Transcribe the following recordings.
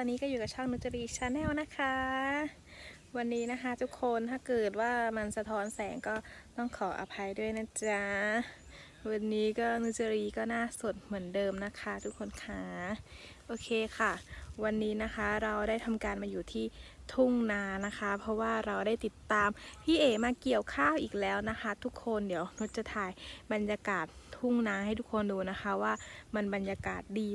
ตอนนี้ก็อยู่กับช่องนุจรีชาแนลนะคะ วันนี้นะคะทุกคนถ้าเกิดว่ามันสะท้อนแสงก็ต้องขออภัยด้วยนะจ๊ะ วันนี้ก็นุจรีก็หน้าสดเหมือนเดิมนะคะ ทุกคนคะโอเคค่ะ วันนี้นะคะเราได้ทำการมาอยู่ที่ทุ่งนานะคะ เพราะว่าเราได้ติดตามพี่เอมาเกี่ยวข้าวอีกแล้วนะคะ ทุกคนเดี๋ยวนุชจะถ่ายบรรยากาศ ทุ่งนาให้ทุกคนดูนะคะว่ามันบรรยากาศดี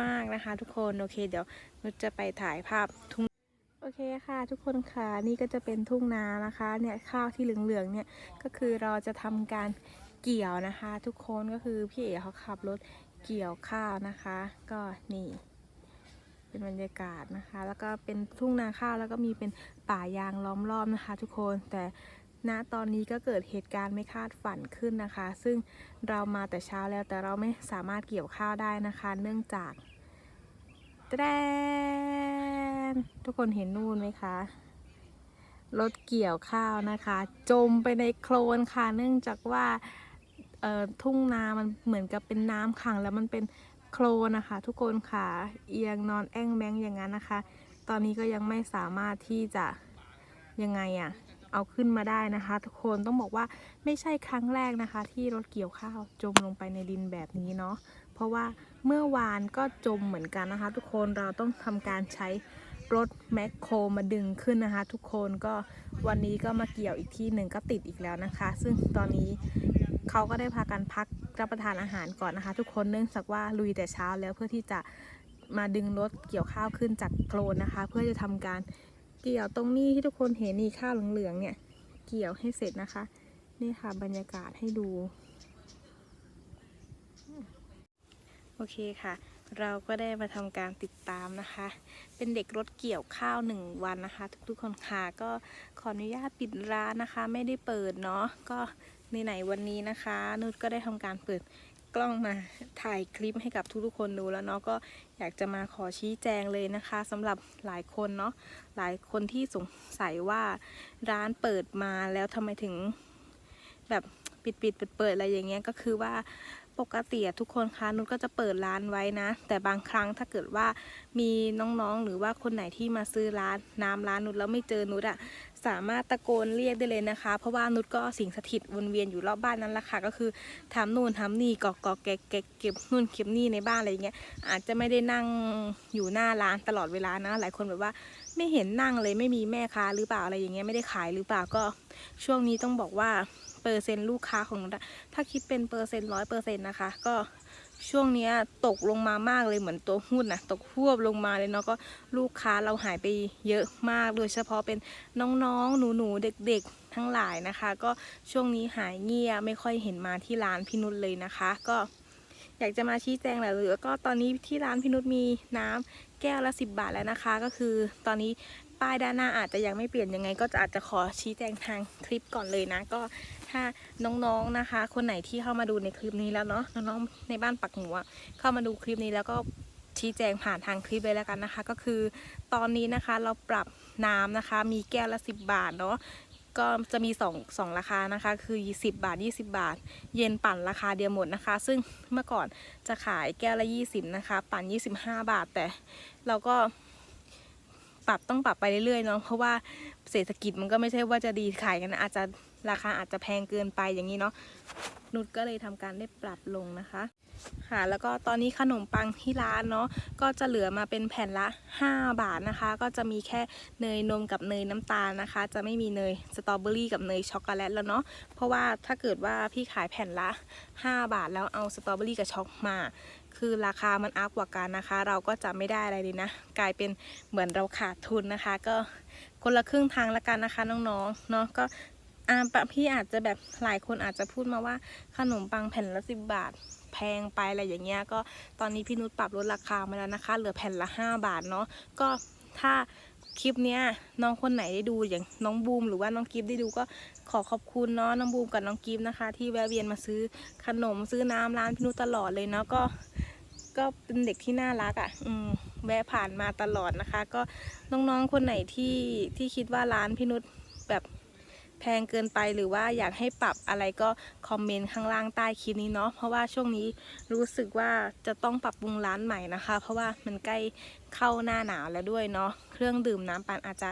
มากๆนะคะ ทุกคนโอเค เดี๋ยวนุชจะไปถ่ายภาพทุ่งโอเคค่ะทุกคนค่ะนี่ก็จะเป็นทุ่งนานะคะเนี่ยข้าวที่เหลืองๆเนี่ยก็คือเราจะทำการเกี่ยวนะคะ ทุกคนก็คือพี่เอ๋เขาขับรถเกี่ยวข้าวนะคะ ก็นี่เป็นบรรยากาศนะคะ แล้วก็เป็นทุ่งนาข้าวแล้วก็มีเป็นป่ายางล้อมรอบนะคะ ทุกคนแต่ ณตอนนี้ก็เกิดเหตุการณ์ไม่คาดฝันขึ้นนะคะ ซึ่งเรามาแต่เช้าแล้วแต่เราไม่สามารถเกี่ยวข้าวได้นะคะ เนื่องจากแตรนทุกคนเห็นนู่นไหมคะรถเกี่ยวข้าวนะคะ จมไปในโคลนค่ะ เนื่องจากว่าทุ่งนามันเหมือนกับเป็นน้ำขังแล้วมันเป็นโคลนนะคะ ทุกคนค่ะเอียงนอนแอ่งแมงอย่างนั้นนะคะ ตอนนี้ก็ยังไม่สามารถที่จะยังไงอะ เอาขึ้นมาได้นะคะ ทุกคนต้องบอกว่าไม่ใช่ครั้งแรกนะคะ ที่รถเกี่ยวข้าวจมลงไปในดินแบบนี้เนาะเพราะว่าเมื่อวานก็จมเหมือนกันนะคะ ทุกคนเราต้องทำการใช้รถแมคโครมาดึงขึ้นนะคะ ทุกคนก็วันนี้ก็มาเกี่ยวอีกที่หนึ่งก็ติดอีกแล้วนะคะ ซึ่งตอนนี้เขาก็ได้พากันพักรับประทานอาหารก่อนนะคะ ทุกคนเนื่องจากว่าลุยแต่เช้าแล้วเพื่อที่จะมาดึงรถเกี่ยวข้าวขึ้นจากโคลนนะคะ เพื่อจะทำการ เกี่ยวตรงนี้ที่ทุกคนเห็นนี่ข้าวเหลืองๆเนี่ย เกี่ยวให้เสร็จนะคะ นี่ค่ะบรรยากาศให้ดู โอเคค่ะ เราก็ได้มาทำการติดตามนะคะ เป็นเด็กรถเกี่ยวข้าวหนึ่งวันนะคะ ทุกๆคนค่ะก็ขออนุญาตปิดร้านนะคะ ไม่ได้เปิดเนาะก็ในไหนวันนี้นะคะ นุชก็ได้ทำการเปิด กล้องมาถ่ายคลิปให้กับทุกๆคนดูแล้วเนาะก็อยากจะมาขอชี้แจงเลยนะคะสำหรับหลายคนเนาะหลายคนที่สงสัยว่าร้านเปิดมาแล้วทำไมถึงแบบปิดปิดเปิดเปิดอะไรอย่างเงี้ยก็คือว่า ปกติทุกคนคะนุชก็จะเปิดร้านไว้นะ แต่บางครั้งถ้าเกิดว่ามีน้องๆ หรือว่าคนไหนที่มาซื้อร้านน้ำร้านนุชแล้วไม่เจอนุชอะสามารถตะโกนเรียกได้เลยนะคะ เพราะว่านุชก็สิงสถิตวนเวียนอยู่รอบบ้านนั่นแหละค่ะก็คือทำนู่นทำนี่กอกกอกแกะแกะเก็บนู่นเก็บนี่ในบ้านอะไรอย่างเงี้ยอาจจะไม่ได้นั่งอยู่หน้าร้านตลอดเวลานะ หลายคนแบบว่าไม่เห็นนั่งเลยไม่มีแม่ค้าหรือเปล่าอะไรอย่างเงี้ยไม่ได้ขายหรือเปล่าก็ช่วงนี้ต้องบอกว่า เปอร์เซ็นต์ลูกค้าของเราถ้าคิดเป็นเปอร์เซ็นต์ร้อยเปอร์เซ็นต์นะคะ ก็ช่วงนี้ตกลงมามากเลยเหมือนตัวหุ้นนะตกหวบลงมาเลยเนาะก็ลูกค้าเราหายไปเยอะมาก โดยเฉพาะเป็นน้องๆ หนูๆ เด็กๆ ทั้งหลายนะคะ ก็ช่วงนี้หายเงียบไม่ค่อยเห็นมาที่ร้านพี่นุชเลยนะคะ ก็อยากจะมาชี้แจงแหละหรือก็ตอนนี้ที่ร้านพี่นุชมีน้ำแก้วละ 10 บาทแล้วนะคะ ก็คือตอนนี้ป้ายด้านหน้าอาจจะยังไม่เปลี่ยนยังไง ก็จะอาจจะขอชี้แจงทางคลิปก่อนเลยนะ ก็ ถ้าน้องๆนะคะ คนไหนที่เข้ามาดูในคลิปนี้แล้วเนาะน้องๆในบ้านปักหมูเข้ามาดูคลิปนี้แล้วก็ชี้แจงผ่านทางคลิปเลยแล้วกันนะคะ ก็คือตอนนี้นะคะเราปรับน้ำนะคะ มีแก้วละ 10 บาทเนาะก็จะมี2 2ราคานะคะ คือ 10 บาท 20 บาท เย็นปั่นราคาเดียวหมดนะคะ ซึ่งเมื่อก่อนจะขายแก้วละ 20 นะคะ ปั่น 25 บาท แต่เราก็ปรับต้องปรับไปเรื่อยๆเนาะเพราะว่าเศรษฐกิจมันก็ไม่ใช่ว่าจะดีขายกันนะอาจจะ ราคาอาจจะแพงเกินไปอย่างนี้เนาะนุชก็เลยทำการได้ปรับลงนะคะค่ะแล้วก็ตอนนี้ขนมปังที่ร้านเนาะก็จะเหลือมาเป็นแผ่นละ 5 บาทนะคะ ก็จะมีแค่เนยนมกับเนยน้ำตาลนะคะ จะไม่มีเนยสตรอเบอรี่กับเนยช็อกโกแลตแล้วเนาะเพราะว่าถ้าเกิดว่าพี่ขายแผ่นละ 5 บาทแล้วเอาสตรอเบอรี่กับช็อกมา คือราคามันอัพกว่ากันนะคะ เราก็จะไม่ได้อะไรเลยนะ กลายเป็นเหมือนเราขาดทุนนะคะ ก็คนละครึ่งทางละกันนะคะน้องๆเนาะก็ อ่าปะพี่อาจจะแบบหลายคนอาจจะพูดมาว่าขนมปังแผ่นละสิบบาท แพงไปอะไรอย่างเงี้ยก็ตอนนี้พี่นุชปรับลดราคามาแล้วนะคะ เหลือแผ่นละ5บาทเนาะก็ถ้าคลิปเนี้ยน้องคนไหนได้ดูอย่างน้องบูมหรือว่าน้องกิฟได้ดูก็ขอขอบคุณเนาะน้องบูมกับน้องกิฟนะคะ ที่แวะเวียนมาซื้อขนมซื้อน้ำร้านพี่นุชตลอดเลยเนาะก็ ก็เป็นเด็กที่น่ารักอะ่ะ อืมแวะผ่านมาตลอดนะคะ ก็น้องๆคนไหนที่ที่คิดว่าร้านพี่นุชแบบ แพงเกินไปหรือว่าอยากให้ปรับอะไรก็คอมเมนต์ข้างล่างใต้คลิปนี้เนาะเพราะว่าช่วงนี้รู้สึกว่าจะต้องปรับปรุงร้านใหม่นะคะ เพราะว่ามันใกล้เข้าหน้าหนาวแล้วด้วยเนาะเครื่องดื่มน้ำปั่นอาจจะ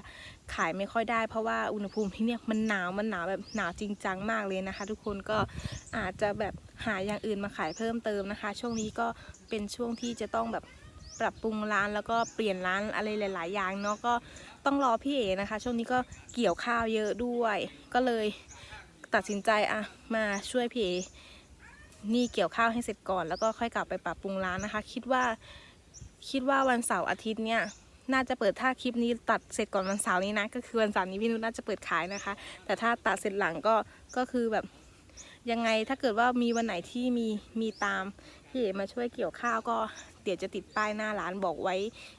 ขายไม่ค่อยได้ เพราะว่าอุณหภูมิที่เนี่ยมันหนาวมันหนาวแบบหนาวจริงจังมากเลยนะคะ ทุกคนก็อาจจะแบบหาอย่างอื่นมาขายเพิ่มเติมนะคะ ช่วงนี้ก็เป็นช่วงที่จะต้องแบบปรับปรุงร้านแล้วก็เปลี่ยนร้านอะไรหลาย ๆ อย่างเนาะก็ ต้องรอพี่เอนะคะ ช่วงนี้ก็เกี่ยวข้าวเยอะด้วย ก็เลยตัดสินใจอะมาช่วยพี่เอนี่เกี่ยวข้าวให้เสร็จก่อน แล้วก็ค่อยกลับไปปรับปรุงร้านนะคะ คิดว่าคิดว่าวันเสาร์อาทิตย์เนี่ยน่าจะเปิดถ้าคลิปนี้ตัดเสร็จก่อนวันเสาร์นี้นะก็คือวันเสาร์นี้พี่นุชน่าจะเปิดขายนะคะ แต่ถ้าตัดเสร็จหลังก็ก็คือแบบยังไงถ้าเกิดว่ามีวันไหนที่มีมีตาม พี่เอมาช่วยเกี่ยวข้าวก็เดี๋ยวจะติดป้ายหน้าร้านบอกไว้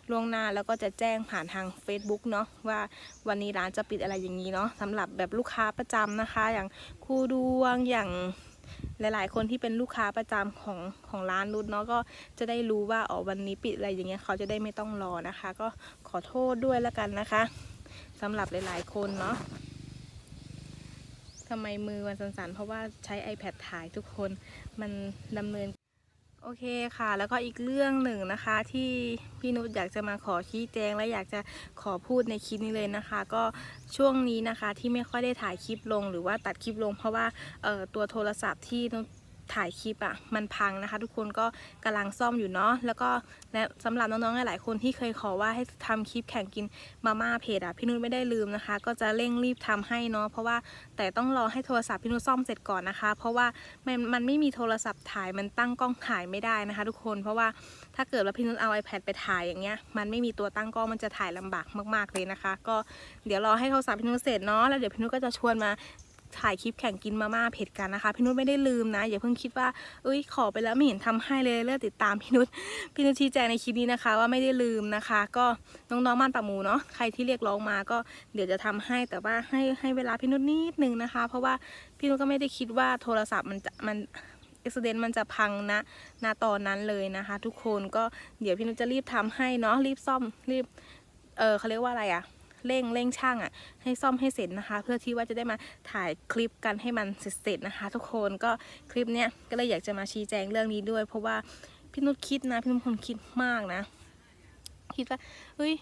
ล่วงหน้าแล้วก็จะแจ้งผ่านทาง Facebook เนาะว่าวันนี้ร้านจะปิดอะไรอย่างนี้เนาะสำหรับแบบลูกค้าประจำนะคะ อย่างครูดวงอย่างหลายๆ คนที่เป็นลูกค้าประจำของของร้านนุชเนาะก็จะได้รู้ว่าอ๋อวันนี้ปิดอะไรอย่างเงี้ยเขาจะได้ไม่ต้องรอนะคะ ก็ขอโทษด้วยแล้วกันนะคะสำหรับหลาย ๆ คนเนาะทำไมมือมันสั่นๆเพราะว่าใช้ iPad ถ่ายทุกคนมันดำเนิน โอเคค่ะ แล้วก็อีกเรื่องหนึ่งนะคะ ที่พี่นุชอยากจะมาขอชี้แจงและอยากจะขอพูดในคลิปนี้เลยนะคะ ก็ช่วงนี้นะคะที่ไม่ค่อยได้ถ่ายคลิปลงหรือว่าตัดคลิปลง เพราะว่าเอ่อตัวโทรศัพท์ที่นุช ถ่ายคลิปอะ่ะมันพังนะคะ ทุกคนก็กำลังซ่อมอยู่เนาะแล้วก็และสำหรับน้องๆหลายๆคนที่เคยขอว่าให้ทำคลิปแข่งกินมาม่าเพจอะ่ะพี่นุชไม่ได้ลืมนะคะ ก็จะเร่งรีบทำให้เนาะเพราะว่าแต่ต้องรอให้โทรศัพท์พี่นุชซ่อมเสร็จก่อนนะคะ เพราะว่ามันมันไม่มีโทรศัพท์ถ่ายมันตั้งกล้องถ่ายไม่ได้นะคะ ทุกคนเพราะว่าถ้าเกิดว่าพี่นุชเอา iPad ไปถ่ายอย่างเงี้ยมันไม่มีตัวตั้งกล้องมันจะถ่ายลำบากมาก ๆเลยนะคะ ก็เดี๋ยวรอให้โทรศัพท์พี่นุชเสร็จเนาะแล้วเดี๋ยวพี่นุชก็จะชวนมา ถ่ายคลิปแข่งกินมาม่าเผ็ดกันนะคะ พี่นุชไม่ได้ลืมนะ อย่าเพิ่งคิดว่า เอ้ยขอไปแล้วไม่เห็นทำให้เลยเลือกติดตามพี่นุชพี่นุชชี้แจงในคลิปนี้นะคะ ว่าไม่ได้ลืมนะคะ ก็น้องๆม่านปะหมูเนาะใครที่เรียกร้องมาก็เดี๋ยวจะทำให้แต่ว่าให้ให้เวลาพี่นุชนิดนึงนะคะ เพราะว่าพี่นุชก็ไม่ได้คิดว่าโทรศัพท์มันจะมันอุบิเหตุมันจะพังนะณตอนนั้นเลยนะคะ ทุกคนก็เดี๋ยวพี่นุชจะรีบทำให้เนาะรีบซ่อมรีบเออเขาเรียกว่าอะไรอะ เร่งเร่งช่างอะให้ซ่อมให้เสร็จนะคะ เพื่อที่ว่าจะได้มาถ่ายคลิปกันให้มันเสร็จๆนะคะ ทุกคนก็คลิปเนี้ยก็เลยอยากจะมาชี้แจงเรื่องนี้ด้วย เพราะว่าพี่นุชคิดนะพี่นุชคนคิดมากนะ คิดว่าเฮ้ย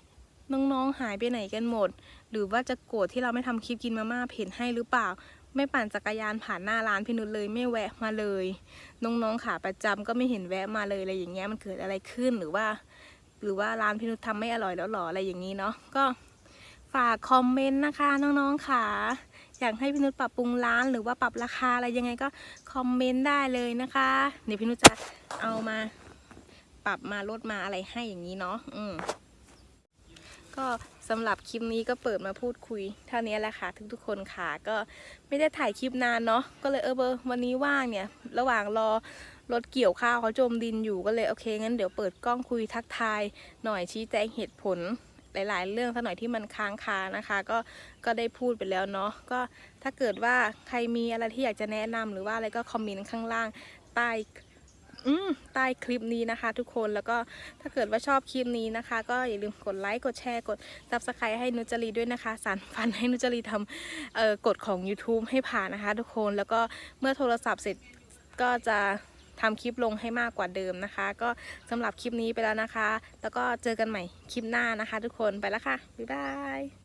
น้องๆหายไปไหนกันหมด หรือว่าจะโกรธที่เราไม่ทำคลิปกินมาม่าเผ็ดให้หรือเปล่า ไม่ปั่นจักรยานผ่านหน้าร้านพี่นุชเลยไม่แวะมาเลย น้องๆขาประจำก็ไม่เห็นแวะมาเลยอะไรอย่างเงี้ยมันเกิดอะไรขึ้นหรือว่า หรือว่าร้านพี่นุชทำไม่อร่อยแล้วหรออะไรอย่างนี้เนาะก็ ฝากคอมเมนต์นะคะน้องๆค่ะ อยากให้พี่นุชปรับปรุงร้านหรือว่าปรับราคาอะไรยังไงก็คอมเมนต์ได้เลยนะคะ เดี๋ยวพี่นุชจะเอามา ปรับมาลดมาอะไรให้อย่างนี้เนาะอืมก็สำหรับคลิปนี้ก็เปิดมาพูดคุยเท่านี้แหละค่ะทุกๆคนค่ะ ก็ไม่ได้ถ่ายคลิปนานเนาะก็เลยเออเบอร์วันนี้ว่างเนี่ย ระหว่างรอรถเกี่ยวข้าวเขาจมดินอยู่ก็เลยโอเคงั้นเดี๋ยวเปิดกล้องคุยทักทายหน่อยชี้แจงเหตุผล หลาย ๆ เรื่องสักหน่อยที่มันค้างคานะคะ ก็ก็ได้พูดไปแล้วเนาะก็ถ้าเกิดว่าใครมีอะไรที่อยากจะแนะนำหรือว่าอะไรก็คอมเมนต์ข้างล่างใต้ใต้คลิปนี้นะคะทุกคนแล้วก็ถ้าเกิดว่าชอบคลิปนี้นะคะ ก็อย่าลืมกดไลค์กดแชร์กด subscribe ให้นุจรีด้วยนะคะสารฝันให้นุจรีทำเอ่อกฎของ YouTube ให้ผ่านนะคะ ทุกคนแล้วก็เมื่อโทรศัพท์เสร็จก็จะ ทำคลิปลงให้มากกว่าเดิมนะคะ ก็สำหรับคลิปนี้ไปแล้วนะคะ แล้วก็เจอกันใหม่คลิปหน้านะคะ ทุกคนไปแล้วค่ะบ๊ายบาย